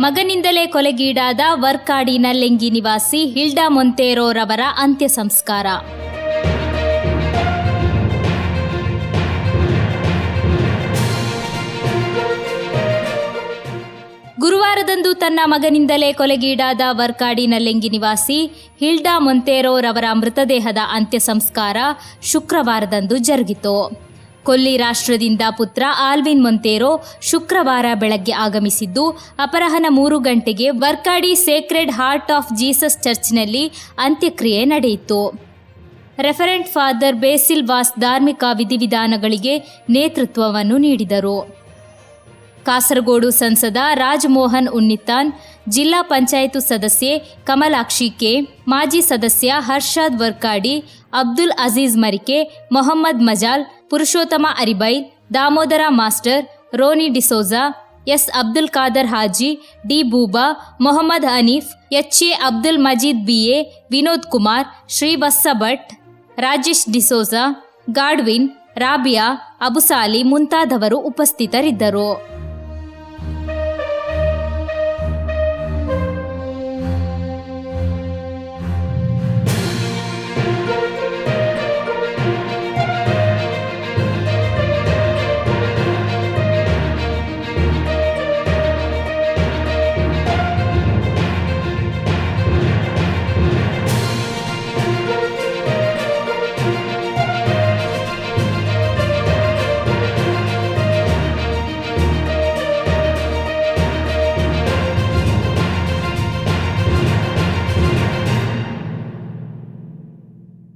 ಮಗನಿಂದಲೇ ಕೊಲೆಗೀಡಾದ ವರ್ಕಾಡಿನ ಲೆಂಗಿ ನಿವಾಸಿ ಹಿಲ್ಡಾ ಮೊಂತೇರೋರವರ ಅಂತ್ಯ ಸಂಸ್ಕಾರ. ಗುರುವಾರದಂದು ತನ್ನ ಮಗನಿಂದಲೇ ಕೊಲೆಗೀಡಾದ ವರ್ಕಾಡಿನ ಲೆಂಗಿ ನಿವಾಸಿ ಹಿಲ್ಡಾ ಮೊಂತೇರೋರವರ ಮೃತದೇಹದ ಅಂತ್ಯ ಸಂಸ್ಕಾರ ಶುಕ್ರವಾರದಂದು ಜರುಗಿತು. ಕೊಲ್ಲಿ ರಾಷ್ಟ್ರದಿಂದ ಪುತ್ರ ಆಲ್ವಿನ್ ಮೊಂತೇರೋ ಶುಕ್ರವಾರ ಬೆಳಗ್ಗೆ ಆಗಮಿಸಿದ್ದು, ಅಪರಾಹ್ನ ಮೂರು ಗಂಟೆಗೆ Varkady sacred heart of Jesus ಚರ್ಚ್ನಲ್ಲಿ ಅಂತ್ಯಕ್ರಿಯೆ ನಡೆಯಿತು. ರೆಫರೆಂಟ್ ಫಾದರ್ ಬೇಸಿಲ್ ವಾಸ್ ಧಾರ್ಮಿಕ ವಿಧಿವಿಧಾನಗಳಿಗೆ ನೇತೃತ್ವವನ್ನು ನೀಡಿದರು. ಕಾಸರಗೋಡು ಸಂಸದ ರಾಜಮೋಹನ್ ಉನ್ನಿತಾನ್, ಜಿಲ್ಲಾ ಪಂಚಾಯತ್ ಸದಸ್ಯೆ ಕಮಲಾಕ್ಷಿ ಕೆ, ಮಾಜಿ ಸದಸ್ಯ Harshad Varkady, Abdul Azeez Marike, Mohammed Majal Purushottama Aribai, Damodara master, Rony D'Souza, S Abdul Khader Haji, D Booba, Mohammed Haneef, H A Abdul Majeed B A, Vinod Kumar, Srivatsa Bhat, Rajesh D'Souza, Godwin, Rabiya Abusali ಮುಂತಾದವರು ಉಪಸ್ಥಿತರಿದ್ದರು.